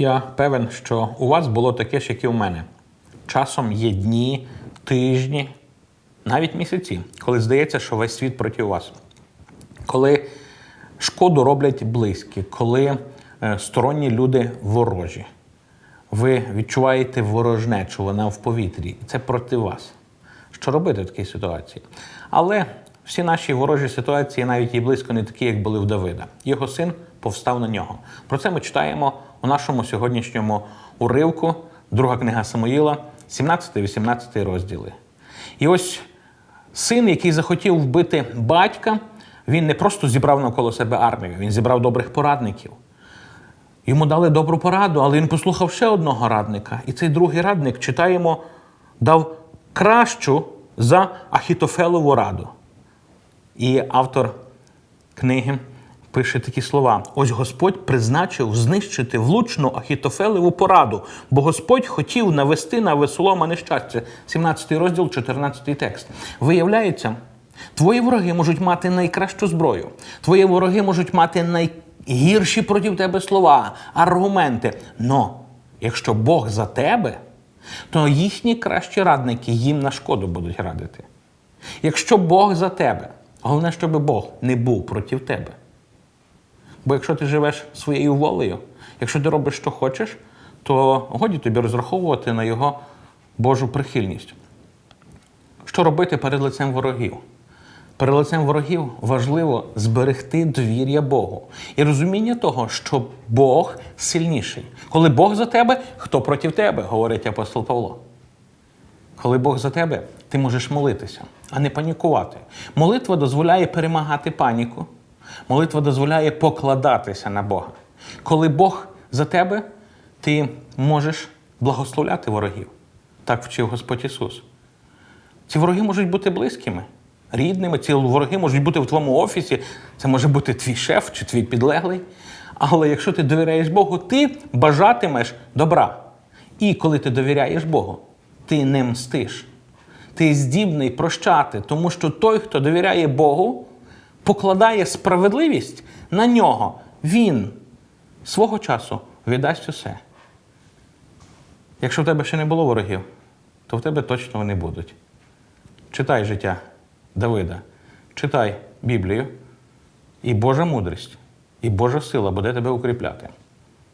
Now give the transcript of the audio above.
Я певен, що у вас було таке ж, як і у мене. Часом є дні, тижні, навіть місяці, коли здається, що весь світ проти вас. Коли шкоду роблять близькі, коли е, сторонні люди ворожі. Ви відчуваєте ворожнечу, вона в повітрі. Це проти вас. Що робити в такій ситуації? Але всі наші ворожі ситуації навіть і близько не такі, як були в Давида. Його син повстав на нього. Про це ми читаємо у нашому сьогоднішньому уривку, друга книга Самуїла, 17-18 розділи. І ось син, який захотів вбити батька, він не просто зібрав навколо себе армію, він зібрав добрих порадників. Йому дали добру пораду, але він послухав ще одного радника. І цей другий радник, читаємо, дав кращу за Ахітофелову раду. І автор книги пише такі слова: ось Господь призначив знищити влучну Ахітофелеву пораду, бо Господь хотів навести на веселома нещастя. 17 розділ, 14 текст. Виявляється, твої вороги можуть мати найкращу зброю, твої вороги можуть мати найгірші проти тебе слова, аргументи. Но якщо Бог за тебе, то їхні кращі радники їм на шкоду будуть радити. Якщо Бог за тебе, головне, щоб Бог не був проти тебе. Бо якщо ти живеш своєю волею, якщо ти робиш, що хочеш, то годі тобі розраховувати на його Божу прихильність. Що робити перед лицем ворогів? Перед лицем ворогів важливо зберегти довір'я Богу і розуміння того, що Бог сильніший. Коли Бог за тебе, хто проти тебе, говорить апостол Павло. Коли Бог за тебе, ти можеш молитися, а не панікувати. Молитва дозволяє перемагати паніку. Молитва дозволяє покладатися на Бога. Коли Бог за тебе, ти можеш благословляти ворогів. Так вчив Господь Ісус. Ці вороги можуть бути близькими, рідними, ці вороги можуть бути в твоєму офісі, це може бути твій шеф чи твій підлеглий. Але якщо ти довіряєш Богу, ти бажатимеш добра. І коли ти довіряєш Богу, ти не мстиш. Ти здібний прощати, тому що той, хто довіряє Богу, покладає справедливість на нього. Він свого часу віддасть усе. Якщо в тебе ще не було ворогів, то в тебе точно вони будуть. Читай життя Давида, читай Біблію, і Божа мудрість, і Божа сила буде тебе укріпляти.